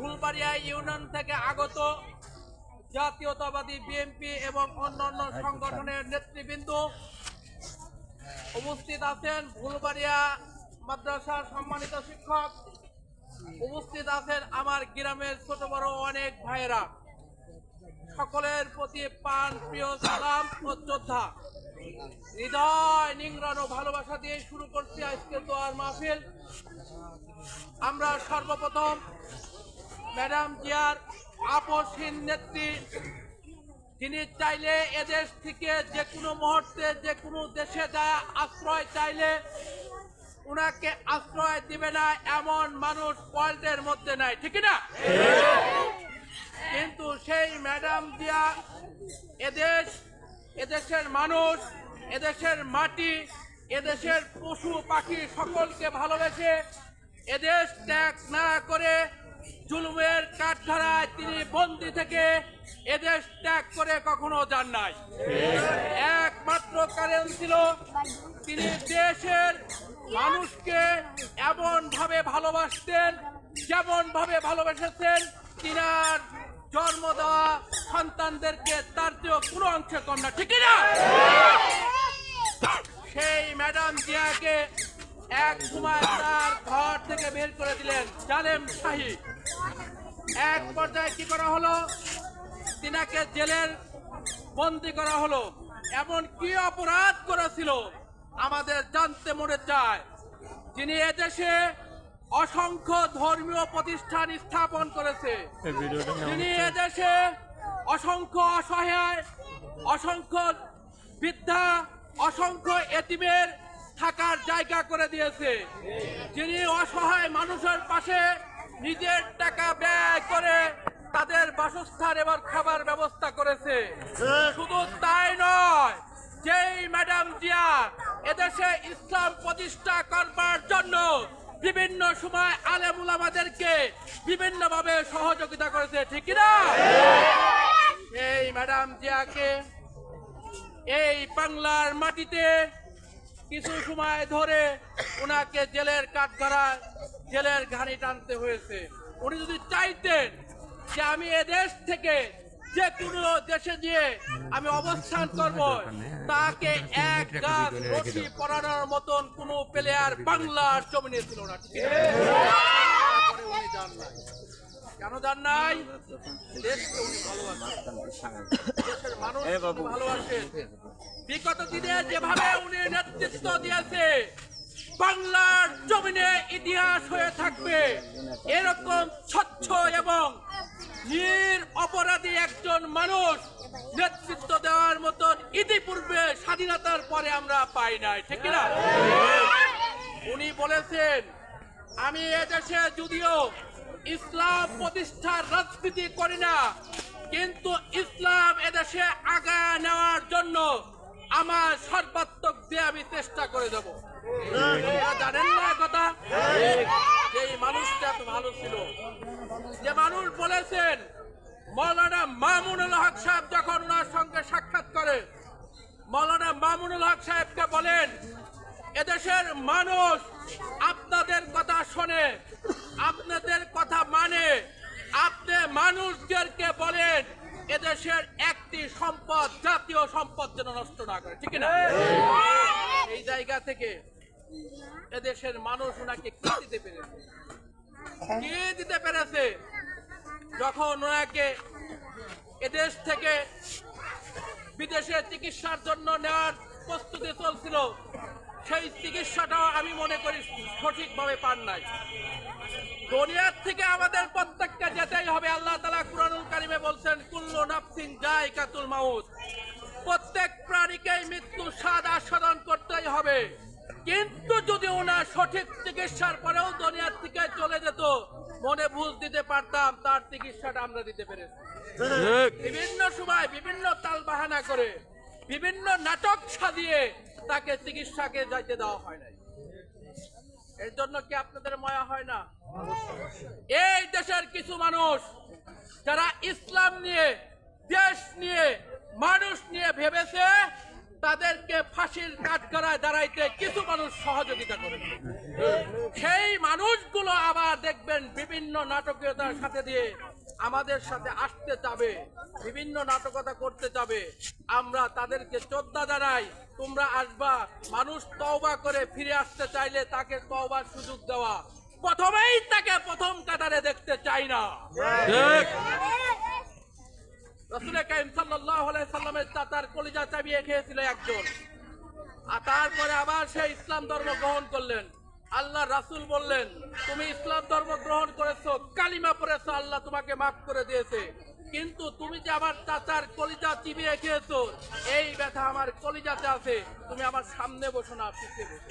Phulbaria union থেকে আগত জাতীয়তাবাদী বিএনপি এবং অন্যান্য সংগঠনের নেতৃবৃন্দ উপস্থিত আছেন ফুলবাড়িয়া মাদ্রাসার সম্মানিত শিক্ষক। উপস্থিত আছেন আমার গ্রামের ছোট বড় অনেক ভাইয়েরা। সকলের প্রতি পান প্রিয় সালাম ও শ্রদ্ধা। হৃদয় নিংড়ানো ভালোবাসা দিয়ে শুরু করছি আজকে দোয়ার মাহফিল। আমরা সর্বপ্রথম ম্যাডাম জিয়ার আপসহীন নেত্রী। তিনি চাইলে এদেশ থেকে যে কোনো মুহূর্তে, যে কোনো দেশে যা আশ্রয় চাইলে উনাকে আশ্রয় দিবে না এমন মানুষ ওয়ার্ল্ডের মধ্যে নাই, ঠিক না? কিন্তু সেই ম্যাডাম দিয়া এদেশ, এদেশের মানুষ, এদেশের মাটি, এদেশের পশু পাখি সকলকে ভালোবেসে এদেশ ত্যাগ না করে জুলুমের কাঠধারায় তিনি বন্দি থেকে এদেশ ত্যাগ করে কখনো যান নাই। একমাত্র কারণ ছিল তিনি দেশের মানুষকে এমন ভাবে ভালোবাসতেন যেমন ভাবে ভালোবেসেছেন তিনার জন্ম দেওয়া সন্তানদেরকে তার চেয়েও কোনো অংশে কম না, ঠিক না? সেই ম্যাডাম জিয়াকে এক সময় তার ঘর থেকে বের করে দিলেন জালেম শাহী। এক পর্যায়ে কি করা হলো? তিনাকে জেলের বন্দি করা হলো। এমন কি অপরাধ করেছিল? আমাদের জানতে মনে চায়। যিনি এদেশে অসংখ্য ধর্মীয় প্রতিষ্ঠান স্থাপন করেছে। যিনি এদেশে অসংখ্য অসহায় অসংখ্য বৃদ্ধা অসংখ্য এতিমের থাকার জায়গা করে দিয়েছে। যিনি অসহায় মানুষের পাশে নিজের টাকা ব্যয় করে তাদের বাসস্থান এবং খাবার ব্যবস্থা করেছে। শুধু তাই নয়, যেই ম্যাডাম জিয়া এদেশে ইসলাম প্রতিষ্ঠা করবার জন্য বিভিন্ন সময় আলেমুল আমাদেরকে বিভিন্নভাবে সহযোগিতা করেছে, ঠিক না এই ম্যাডাম জিয়াকে এই বাংলার মাটিতে কিছু সময় ধরে ওনাকে জেলের কাঠগড়া জেলের ঘানি টানতে হয়েছে। উনি যদি চাইতেন যে আমি এদেশ থেকে যে কোনো দেশে গিয়ে আমি অবস্থান করব তাকে এক গাছ রশি পরানোর মতন কোনো প্লেয়ার বাংলার জমিনে ছিল না। কেন? যান নাই। দেশকে উনি ভালোবাসেন। দেশের মানুষ ভালোবাসেন। বিগত দিনে যেভাবে উনি নেতৃত্ব দিয়েছে, বাংলার জমিনে ইতিহাস হয়ে থাকবে। এরকম স্বচ্ছ এবং নির অপরাধী একজন মানুষ নেতৃত্ব দেওয়ার মতন ইতিপূর্বে স্বাধীনতার পরে আমরা পাই নাই, ঠিক না উনি বলেছেন, আমি এদেশে যদিও ইসলাম প্রতিষ্ঠার রাজনীতি করি না, কিন্তু ইসলাম এদেশে আগা নেওয়ার জন্য আমার সর্বাত্মক দিয়ে আমি চেষ্টা করে দেব। জানেন না কথা? এই মানুষটা এত ভালো ছিল। যে মানুষ বলেছেন, মৌলানা মামুনুল হক সাহেব যখন ওনার সঙ্গে সাক্ষাৎ করে, মৌলানা মামুনুল হক সাহেবকে বলেন, এদেশের মানুষ আপনাদের কথা শোনে আপনাদের কথা মানে আপনি মানুষদেরকে বলেন এদেশের একটি সম্পদ, জাতীয় সম্পদ যেন নষ্ট না করে, ঠিক না এই জায়গা থেকে এদেশের মানুষ ওনাকে কি দিতে পেরেছে? কি দিতে পেরেছে? যখন ওনাকে এদেশ থেকে বিদেশে চিকিৎসার জন্য নেওয়ার প্রস্তুতি চলছিল, সেই চিকিৎসাটাও আমি মনে করি সঠিকভাবে পান নাই। দুনিয়ার থেকে আমাদের প্রত্যেকটা যেতেই হবে আল্লাহ তালা কুরআনুল কারিমে বলছেন কুল্লু নাফসিন যায় মাউত। প্রত্যেক প্রাণীকেই মৃত্যু স্বাদ আস্বাদন করতেই হবে। কিন্তু যদি ওনার সঠিক চিকিৎসার পরেও দুনিয়ার থেকে চলে যেত মনে বুঝ দিতে পারতাম তার চিকিৎসাটা আমরা দিতে পেরেছি। বিভিন্ন সময় বিভিন্ন তাল বাহানা করে বিভিন্ন নাটক সাজিয়ে তাকে চিকিৎসাকে যাইতে দেওয়া হয় নাই। এর জন্য কি আপনাদের ময়া হয় না? এই দেশের কিছু মানুষ যারা ইসলাম নিয়ে নিয়ে, মানুষ নিয়ে ভেবেছে তাদেরকে ফাঁসির কাঠগড়ায় দাঁড়াইতে কিছু মানুষ সহযোগিতা করেছে সেই মানুষগুলো আবার দেখবেন বিভিন্ন নাটকীয়তার সাথে দিয়ে আমাদের সাথে আসতে চাবে বিভিন্ন নাটকতা করতে চাবে আমরা তাদেরকে শ্রদ্ধা জানাই, তোমরা আসবা, মানুষ তওবা করে ফিরে আসতে চাইলে তাকে তওবার সুযোগ দেওয়া। প্রথমেই তাকে প্রথম কাতারে দেখতে চাই না। রসুলের কাইম আলাইহি সাল্লামের চাচার কলিজা চাবিয়ে খেয়েছিল একজন। আর তারপরে আবার সে ইসলাম ধর্ম গ্রহণ করলেন। আল্লাহ রাসূল বললেন, তুমি ইসলাম ধর্ম গ্রহণ করেছ, কালিমা পড়েছো, আল্লাহ তোমাকে মাফ করে দিয়েছে। কিন্তু তুমি যে আমার চাচার কলিজা চিবিয়ে খেয়েছো, এই ব্যথা আমার কলিজাতে আছে। তুমি আমার সামনে বসো না পিছিয়ে বসো।